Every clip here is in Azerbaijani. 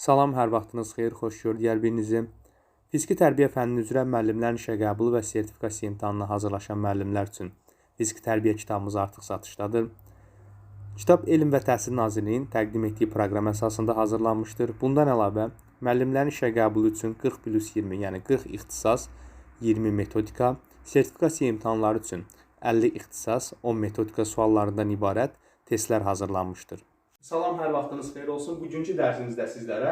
Salam, hər vaxtınız xeyir, xoş gördük hər. Fiziki tərbiyə fənni üzrə müəllimlərin işə qəbulu və sertifikasiya imtahanına hazırlaşan müəllimlər üçün fiziki tərbiyə kitabımız artıq satışdadır. Kitab Elm və Təhsil Nazirliyinin təqdim etdiyi proqram əsasında hazırlanmışdır. Bundan əlavə, müəllimlərin işə qəbulu üçün 40 plus 20, yəni 40 ixtisas, 20 metodika, sertifikasiya imtahanları üçün 50 ixtisas, 10 metodika suallarından ibarət testlər hazırlanmışdır. Salam, hər vaxtınız xeyir olsun. Bugünkü dərsimizdə sizlərə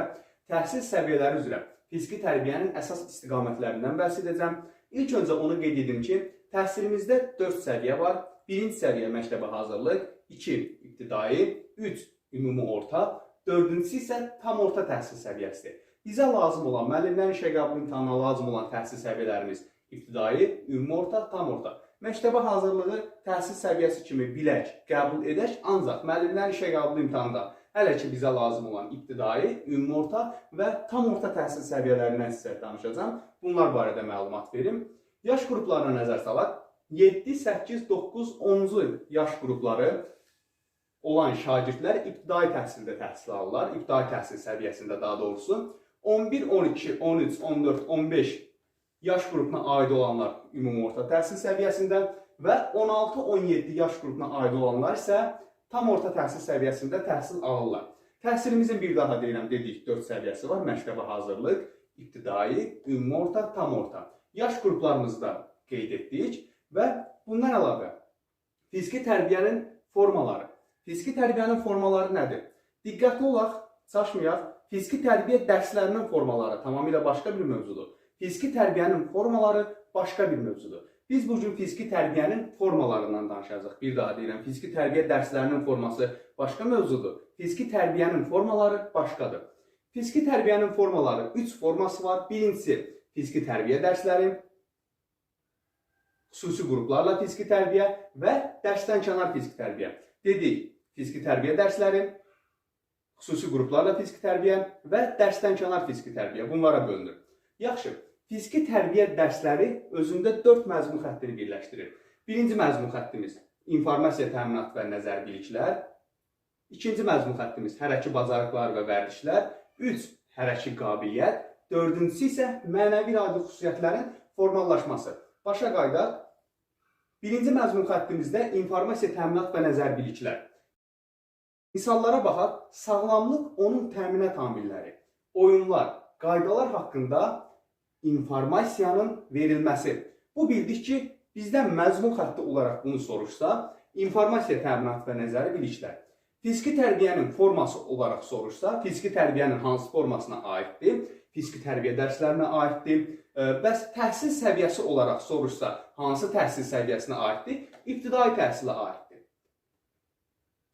təhsil səviyyələri üzrə fiziki tərbiyənin əsas istiqamətlərindən bəhs edəcəm. İlk öncə onu qeyd edim ki, təhsilimizdə 4 səviyyə var. Birinci səviyyə məktəbə hazırlıq, 2 ibtidai, 3 ümumi orta, 4-cüsü isə tam orta təhsil səviyyəsidir. Bizə lazım olan müəllimlərin işə qəbul imtahanına lazım olan təhsil səviyyələrimiz ibtidai, ümumi orta, tam orta. Məktəbə hazırlığı təhsil səviyyəsi kimi bilək, qəbul edək, ancaq müəllimlərin işə qəbul imtahanında hələ ki bizə lazım olan ibtidai, ümumi orta və tam orta təhsil səviyyələrindən sizə danışacağam. Bunlar barədə məlumat verim. Yaş qruplarına nəzər salaq. 7, 8, 9, 10-cu yaş qrupları olan şagirdlər ibtidai təhsildə təhsil alırlar, ibtidai təhsil səviyyəsində daha doğrusu. 11, 12, 13, 14, 15 yaş qrupuna aid olanlar ümumi orta təhsil səviyyəsində və 16-17 yaş qrupuna aid olanlar isə tam orta təhsil səviyyəsində təhsil alırlar. Təhsilimizin bir daha deyirəm, dedik 4 səviyyəsi var. Məktəbə hazırlıq, ibtidai, ümumi orta, tam orta. Yaş qruplarımızda qeyd etdik və bundan əlavə fiziki tərbiyənin formaları. Fiziki tərbiyənin formaları nədir? Diqqətli olaq, çaşmayaq. Fiziki tərbiyə dərslərinin formaları tamamilə başqa bir mövzudur. Fiziki tərbiyənin formaları başqa bir mövzudur. Biz bu gün fiziki tərbiyənin formalarından danışacağıq. Bir daha deyirəm, fiziki tərbiyə dərslərinin forması başqa mövzudur. Fiziki tərbiyənin formaları başqadır. Fiziki tərbiyənin formaları 3 forması var. Birincisi fiziki tərbiyə dərsləri, xüsusi qruplarla fiziki tərbiyə və dərsdən kənar fiziki tərbiyə. Dedik, fiziki tərbiyə dərsləri, xüsusi qruplarla fiziki tərbiyə və dərsdən kənar fiziki tərbiyə bunlara bölünür. Yaxşı, fiziki tərbiyə dərsləri özündə 4 məzmun xəttini birləşdirir. Birinci məzmun xəttimiz informasiya təminatı və nəzər biliklər. İkinci məzmun xəttimiz hərəki bacarıqlar və vərdişlər. 3 hərəki qabiliyyət. Dördüncüsü isə mənəvi iradi xüsusiyyətlərin formallaşması. Başa qaydaq. Birinci məzmun xəttimizdə informasiya təminat və nəzər biliklər. Misallara baxaq, sağlamlıq onun təminat amilləri, oyunlar, qaydalar haqqında informasiyanın verilməsi. Bu bildik ki, bizdən məzmun xətti olaraq bunu soruşsa, informasiya təminatı və nəzəri biliklər. Fiziki tərbiyənin forması olaraq soruşsa, fiziki tərbiyənin hansı formasına aiddir? Fiziki tərbiyə dərslərinə aiddir. Bəs təhsil səviyyəsi olaraq soruşsa, hansı təhsil səviyyəsinə aiddir? İbtidai təhsilə aiddir.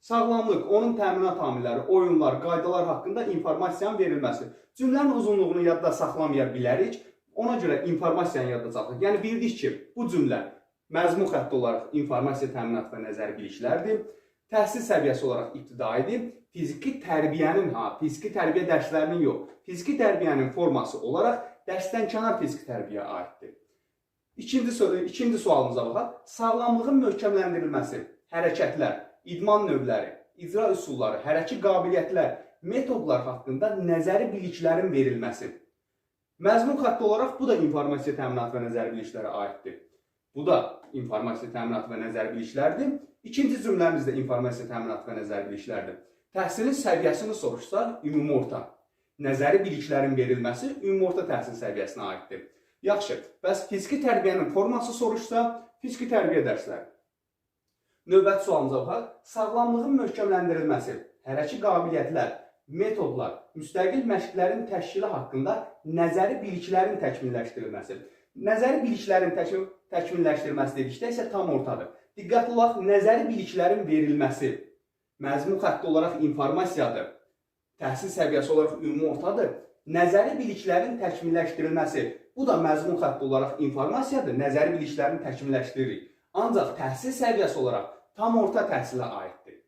Sağlamlıq, onun təminat amilləri, oyunlar, qaydalar haqqında informasiyanın verilməsi. Cümlənin uzunluğunu yadda saxlamaya bilərik. Ona görə informasiyanı yadda saxlayaq. Yəni bildik ki, bu cümlə məzmun xətti olaraq informasiya təminat və nəzər biliklərdir. Təhsil səviyyəsi olaraq ibtidaidir. Fiziki tərbiyənin ha, fiziki tərbiyə dərslərinin yox, fiziki tərbiyənin forması olaraq dərsdən kənar fiziki tərbiyə aiddir. İkinci soru, ikinci sualımıza baxaq. Sağlamlığın möhkəmləndirilməsi, hərəkətlər, idman növləri, icra üsulları, hərəki qabiliyyətlər, metodlar haqqında nəzəri biliklərin verilməsi. Məzmun xətti olaraq bu da informasiya təminatı və nəzər biliklərə aiddir. Bu da informasiya təminatı və nəzər biliklərdir. İkinci cümləmiz də informasiya təminatı və nəzər biliklərdir. Təhsilin səviyyəsini soruşsa, ümumi orta. Nəzəri biliklərin verilməsi ümumi orta təhsil səviyyəsinə aiddir. Yaxşı, bəs fiziki tərbiyənin forması soruşsa, fiziki tərbiyə dərsləri. Növbəti sualımıza baxaq. Sağlamlığın möhkəmləndirilməsi, hərəki qabiliyyətlər, metodlar, müstəqil məşqlərin təşkili haqqında nəzəri biliklərin təkmilləşdirilməsi. Nəzəri biliklərin təkmil təkmilləşdirilməsi dedikdə isə tam ortadır. Diqqətli olaq, nəzəri biliklərin verilməsi məzmun xətti olaraq informasiyadır. Təhsil səviyyəsi olaraq ümumi ortadır. Nəzəri biliklərin təkmilləşdirilməsi bu da məzmun xətti olaraq informasiyadır. Nəzəri biliklərin təkmilləşdiririk. Ancaq təhsil səviyyəsi olaraq tam orta təhsilə aiddir.